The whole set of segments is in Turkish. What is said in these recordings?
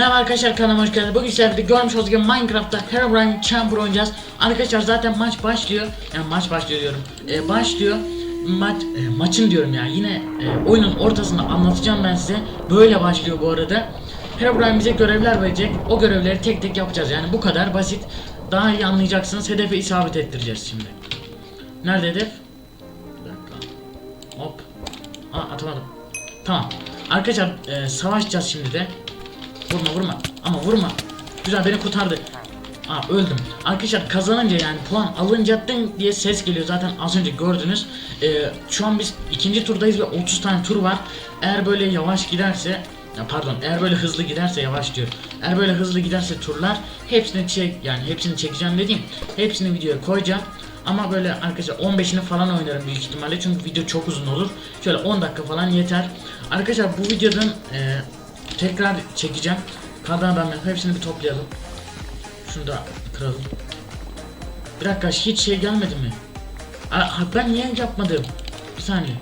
Merhaba arkadaşlar kanalıma hoş geldiniz. Bugün sizlerle görmüş olduğunuz gibi Minecraft'ta Herobrine Chamber oynayacağız. Arkadaşlar zaten maç başlıyor. Yani maç başlıyor diyorum. Ee, başlıyor. Maç e, maçın diyorum ya. Yine e, oyunun ortasında anlatacağım ben size. Böyle başlıyor bu arada. Herobrine bize görevler verecek. O görevleri tek tek yapacağız. Yani bu kadar basit. Daha iyi anlayacaksınız. Hedefe isabet ettireceğiz şimdi. Nerede hedef? Bir dakika. Hop. Aa atamadım. Tamam. Arkadaşlar e, savaşacağız şimdi de. Vurma vurma. Ama vurma. Güzel beni kurtardı. Aa öldüm. Arkadaşlar kazanınca yani puan alınca dın diye ses geliyor zaten az önce gördünüz. Ee, şu an biz ikinci turdayız ve 30 tane tur var. Eğer böyle yavaş giderse ya pardon eğer böyle hızlı giderse yavaş diyor. Eğer böyle hızlı giderse turlar hepsini çek yani hepsini çekeceğim dediğim hepsini videoya koyacağım. Ama böyle arkadaşlar 15'ini falan oynarım büyük ihtimalle çünkü video çok uzun olur. Şöyle 10 dakika falan yeter. Arkadaşlar bu videodan e, tekrar çekeceğim. Kardan ben hepsini bir toplayalım. Şunu da kıralım. Bir dakika hiç şey gelmedi mi? Aa, ben niye yapmadım? Bir saniye.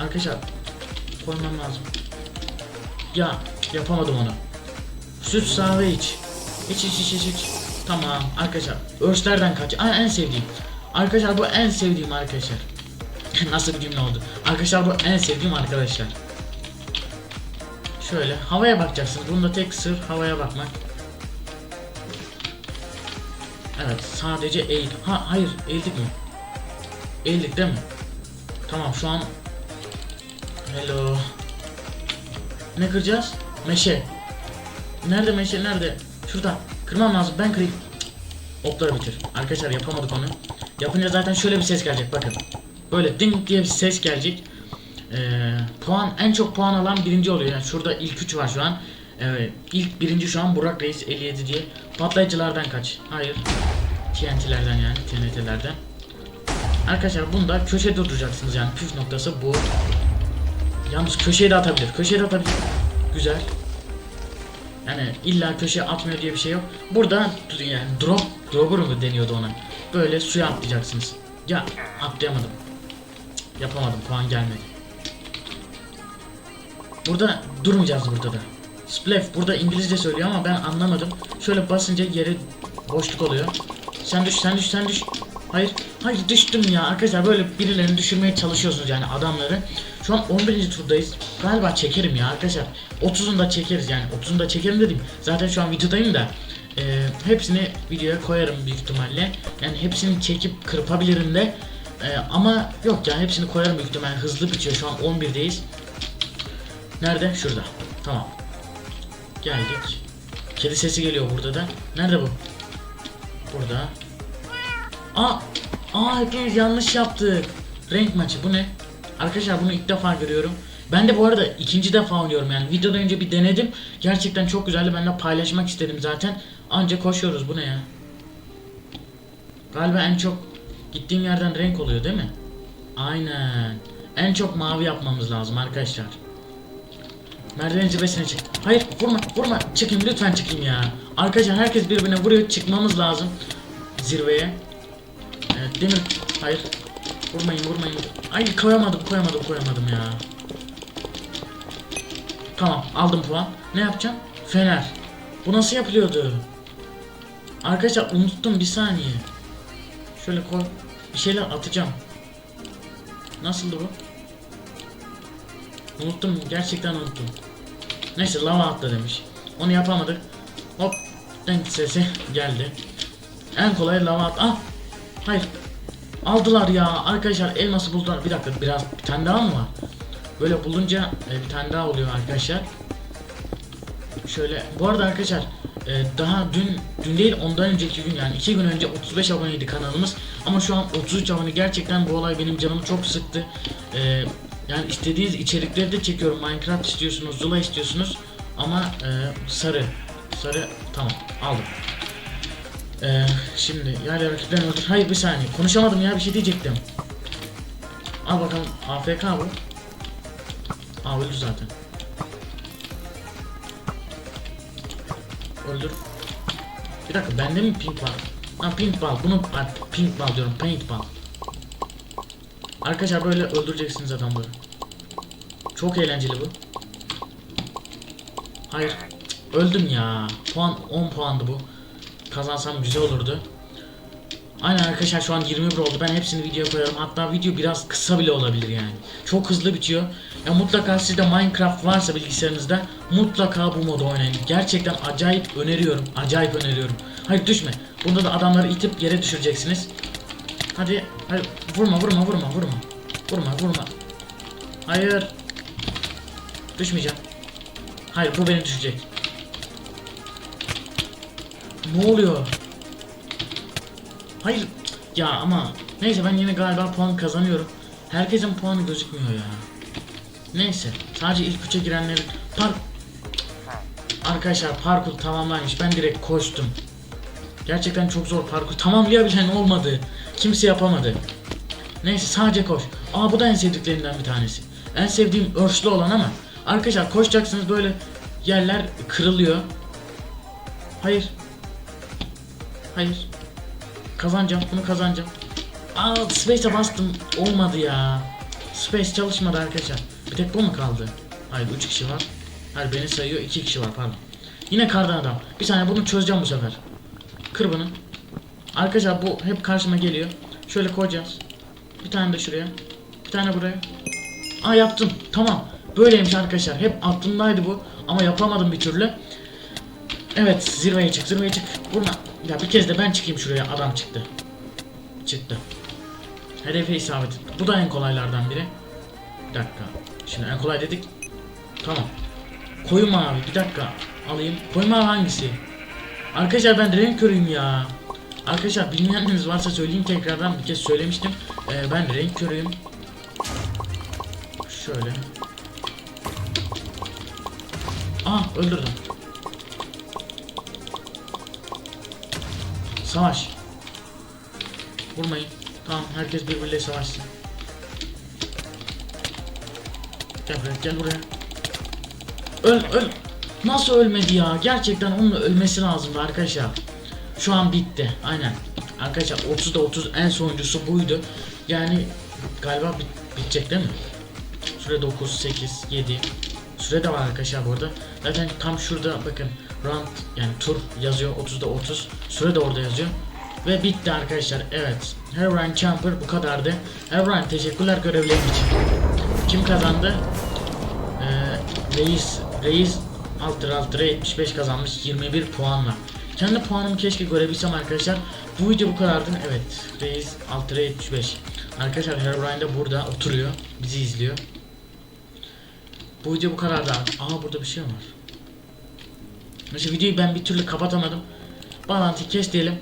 Arkadaşlar koymam lazım. Ya yapamadım onu. Süt sahve iç. İç iç iç iç iç. Tamam arkadaşlar. Örslerden kaç. Aa, en sevdiğim. Arkadaşlar bu en sevdiğim arkadaşlar. Nasıl bir cümle oldu? Arkadaşlar bu en sevdiğim arkadaşlar. Şöyle havaya bakacaksınız. Bunda tek sır havaya bakmak. Evet sadece eğil. Ha hayır eğildik mi? Eğildik değil mi? Tamam şu an Hello. Ne kıracağız? Meşe. Nerede meşe nerede? Şurada. Kırmam lazım ben kırayım. Okları bitir. Arkadaşlar yapamadık onu. Yapınca zaten şöyle bir ses gelecek bakın. Böyle ding diye bir ses gelecek. Ee, puan en çok puan alan birinci oluyor. Yani şurada ilk 3 var şu an. Evet, ilk birinci şu an Burak Reis 57 diye. Patlayıcılardan kaç? Hayır. TNT'lerden yani TNT'lerden. Arkadaşlar bunda köşede duracaksınız yani püf noktası bu. Yalnız köşeye de atabilir. Köşeye de atabilir. Güzel. Yani illa köşeye atmıyor diye bir şey yok. Burada yani drop, dropper mu deniyordu ona. Böyle suya atlayacaksınız. Ya atlayamadım. Yapamadım puan gelmedi. Burada durmayacağız burada da. Splef burada İngilizce söylüyor ama ben anlamadım. Şöyle basınca yere boşluk oluyor. Sen düş, sen düş, sen düş. Hayır, hayır düştüm ya. Arkadaşlar böyle birilerini düşürmeye çalışıyorsunuz yani adamları. Şu an 11. turdayız. Galiba çekerim ya arkadaşlar. 30'unu da çekeriz yani. 30'unu da çekerim dedim. Zaten şu an videodayım da. e, hepsini videoya koyarım büyük ihtimalle. Yani hepsini çekip kırpabilirim de. E, ama yok ya hepsini koyarım büyük ihtimalle. Hızlı bitiyor. Şu an 11'deyiz. Nerede? Şurada. Tamam. Geldik. Kedi sesi geliyor burada da. Nerede bu? Burada. Aa! Aa hepimiz yanlış yaptık. Renk maçı bu ne? Arkadaşlar bunu ilk defa görüyorum. Ben de bu arada ikinci defa oynuyorum yani. Videodan önce bir denedim. Gerçekten çok güzeldi. Ben de paylaşmak istedim zaten. Anca koşuyoruz. Bu ne ya? Galiba en çok gittiğim yerden renk oluyor değil mi? Aynen. En çok mavi yapmamız lazım arkadaşlar. Merdiven zirvesine çık. Hayır vurma vurma. Çıkayım lütfen çıkayım ya. Arkadaşlar herkes birbirine vuruyor. Çıkmamız lazım. Zirveye. Evet demir. Hayır. Vurmayın vurmayın. Ay koyamadım koyamadım koyamadım ya. Tamam aldım puan. Ne yapacağım? Fener. Bu nasıl yapılıyordu? Arkadaşlar unuttum bir saniye. Şöyle koy. Bir şeyler atacağım. Nasıldı bu? Unuttum gerçekten unuttum. Neyse lava atla demiş. Onu yapamadık. Hop. Renk sesi geldi. En kolay lava at. Ah. Hayır. Aldılar ya. Arkadaşlar elması buldular. Bir dakika biraz bir tane daha mı var? Böyle bulunca e, bir tane daha oluyor arkadaşlar. Şöyle bu arada arkadaşlar e, daha dün dün değil ondan önceki gün yani iki gün önce 35 aboneydi kanalımız ama şu an 33 abone gerçekten bu olay benim canımı çok sıktı. E, yani istediğiniz içerikleri de çekiyorum Minecraft istiyorsunuz Zula istiyorsunuz ama e, sarı sarı tamam aldım. E, şimdi yani rakipten öldür. Hayır bir saniye konuşamadım ya bir şey diyecektim. Al bakalım AFK bu. Aa öldü zaten. Öldür. Bir dakika bende mi pink var? Ha pink bal. Bunu pink bal diyorum. Paint bal. Arkadaşlar böyle öldüreceksiniz adamları. Çok eğlenceli bu. Hayır. Öldüm ya. Puan 10 puandı bu. Kazansam güzel olurdu. Aynen arkadaşlar şu an 21 oldu. Ben hepsini videoya koyarım. Hatta video biraz kısa bile olabilir yani. Çok hızlı bitiyor. Ya mutlaka sizde Minecraft varsa bilgisayarınızda mutlaka bu modu oynayın. Gerçekten acayip öneriyorum. Acayip öneriyorum. Hayır düşme. Bunda da adamları itip yere düşüreceksiniz. Hadi, hadi vurma vurma vurma vurma. Vurma vurma. Hayır. Düşmeyeceğim. Hayır bu beni düşecek. Ne oluyor? Hayır. Ya ama neyse ben yine galiba puan kazanıyorum. Herkesin puanı gözükmüyor ya. Neyse. Sadece ilk üçe girenlerin par Arkadaşlar parkur tamamlanmış. Ben direkt koştum. Gerçekten çok zor parkur. Tamamlayabilen olmadı. Kimse yapamadı. Neyse sadece koş. Aa bu da en sevdiklerimden bir tanesi. En sevdiğim örslü olan ama arkadaşlar koşacaksınız böyle yerler kırılıyor. Hayır. Hayır. Kazanacağım. Bunu kazanacağım. Aa Space'e bastım. Olmadı ya. Space çalışmadı arkadaşlar. Bir tek bu mu kaldı? Hayır 3 kişi var. Hayır beni sayıyor 2 kişi var pardon. Yine kardan adam. Bir saniye bunu çözeceğim bu sefer. Kır bunu. Arkadaşlar bu hep karşıma geliyor. Şöyle koyacağız. Bir tane de şuraya. Bir tane buraya. Aa yaptım. Tamam. Böyleymiş arkadaşlar. Hep aklımdaydı bu. Ama yapamadım bir türlü. Evet zirveye çık zirveye çık. Vurma. Ya bir kez de ben çıkayım şuraya. Adam çıktı. Çıktı. Hedefe isabet etti. Bu da en kolaylardan biri. Bir dakika. Şimdi en kolay dedik. Tamam. Koyu mavi. Bir dakika. Alayım. Koyu mavi hangisi? Arkadaşlar ben renk körüyüm ya. Arkadaşlar bilmeyenleriniz varsa söyleyeyim tekrardan bir kez söylemiştim. Ee, ben renk körüyüm. Şöyle. Aa öldürdüm. Savaş. Vurmayın. Tamam herkes birbiriyle savaşsın. Gel buraya gel buraya. Öl öl. Nasıl ölmedi ya? Gerçekten onun ölmesi lazımdı arkadaşlar. Şu an bitti. Aynen. Arkadaşlar 30'da 30 en sonuncusu buydu. Yani galiba bit bitecek değil mi? Süre 9, 8, 7. Süre de var arkadaşlar burada. Zaten tam şurada bakın round yani tur yazıyor 30'da 30. Süre de orada yazıyor. Ve bitti arkadaşlar. Evet. Herobrine Champer bu kadardı. Herobrine teşekkürler görevlerin için. Kim kazandı? Ee, Reis Reis Altıra Altıra 75 kazanmış 21 puanla. Kendi puanımı keşke görebilsem arkadaşlar. Bu video bu kadardı. Evet. Reis Altıra 75. Arkadaşlar Herobrine de burada oturuyor. Bizi izliyor. Bu video bu kadardı. Aa burada bir şey var. Mesela videoyu ben bir türlü kapatamadım. Bağlantıyı kes diyelim.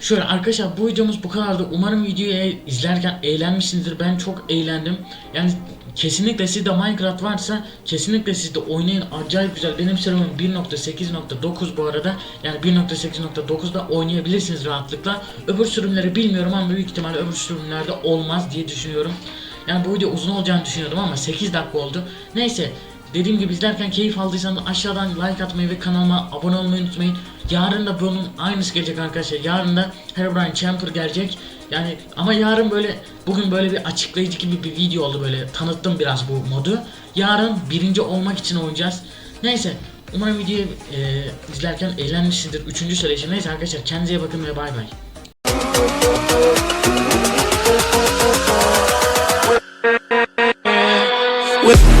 Şöyle arkadaşlar bu videomuz bu kadardı. Umarım videoyu e- izlerken eğlenmişsinizdir. Ben çok eğlendim. Yani kesinlikle sizde Minecraft varsa kesinlikle sizde oynayın. Acayip güzel. Benim serverım 1.8.9 bu arada. Yani 1.8.9'da oynayabilirsiniz rahatlıkla. Öbür sürümleri bilmiyorum ama büyük ihtimalle öbür sürümlerde olmaz diye düşünüyorum. Yani bu video uzun olacağını düşünüyordum ama 8 dakika oldu. Neyse Dediğim gibi izlerken keyif aldıysanız aşağıdan like atmayı ve kanalıma abone olmayı unutmayın. Yarın da bunun aynısı gelecek arkadaşlar. Yarın da Herobrine Champer gelecek. Yani ama yarın böyle bugün böyle bir açıklayıcı gibi bir video oldu böyle tanıttım biraz bu modu. Yarın birinci olmak için oynayacağız. Neyse umarım videoyu e, izlerken eğlenmişsinizdir. Üçüncü söyleşim. Neyse arkadaşlar kendinize bakın ve bay bay. with